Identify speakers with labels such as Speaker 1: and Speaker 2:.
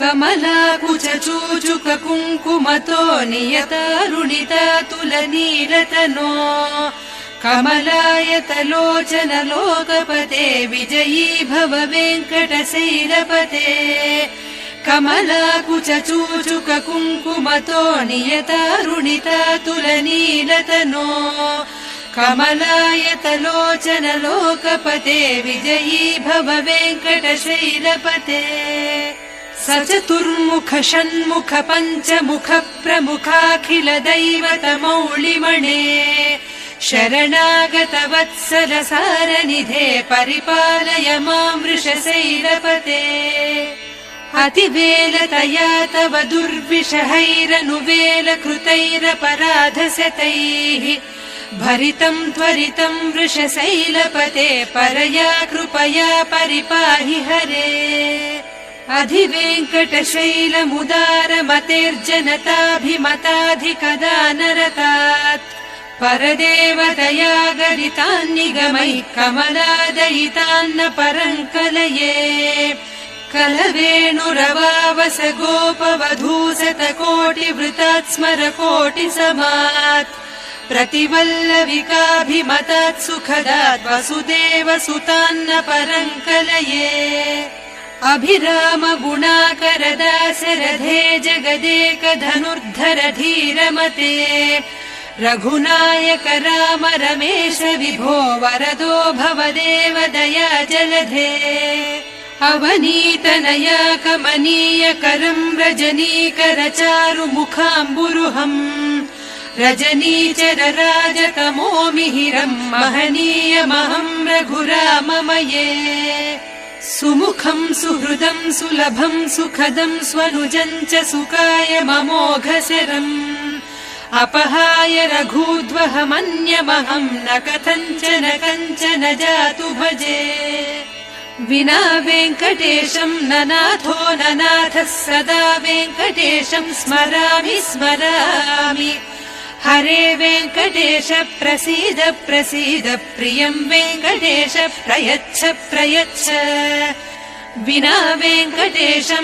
Speaker 1: कमलाकुचूचुक कुङ्कुमतो नियतारुणिता तुलनीलतनो कमलायतलोचन लोकपते विजयी भव वेङ्कटशैलपते कमलाकुचूचुक कुङ्कुमतो नियतारुणिता तुलनीलतनो कमलायतलोचन लोकपते विजयी भव वेङ्कटशैलपते स चतुर्मुख षण्मुख पञ्चमुख प्रमुखाखिल दैवतमौळिमणे शरणागत वत्सल सारनिधे परिपालय मां वृषशैलपते अतिवेलतया तव कृतैरपराधशतैः भरितम् त्वरितम् वृषशैलपते परया कृपया परिपाहि हरे अधिवेङ्कटशैलमुदारमतेर्जनताभिमताधिकदानरतात्। परदेवतया गरितान्निगमैः कमलादयितान्न परङ्कलये कलवेणुरवावस गोपवधूसत कोटिवृतात् स्मर प्रतिवल्लविकाभिमतात् सुखदात् वसुदेव सुतान्न परङ्कलये अभिराम गुणाकर दासरथे जगदेक रघुनायक राम रमेश विभो वरदो भवदेव दया जलधे अवनीतनया कमनीय करम् रजनीकर चारु मुखाम्बुरुहम् रजनीचर राजतमो मिहिरम् महनीयमहम् रघुराममये सुमुखम् सुहृदम् सुलभम् सुखदम् स्वनुजम् च सुखाय ममोघसरम् अपहाय रघूद्वहमन्यमहम् न कथञ्चन कञ्चन जातु भजे। विना वेङ्कटेशम् न नाथो न नाथः सदा वेङ्कटेशम् स्मरामि स्मरामि हरे वेङ्कटेश प्रसीद प्रसीद प्रियम् वेङ्कटेश प्रयच्छ प्रयच्छ। विना वेङ्कटेशम्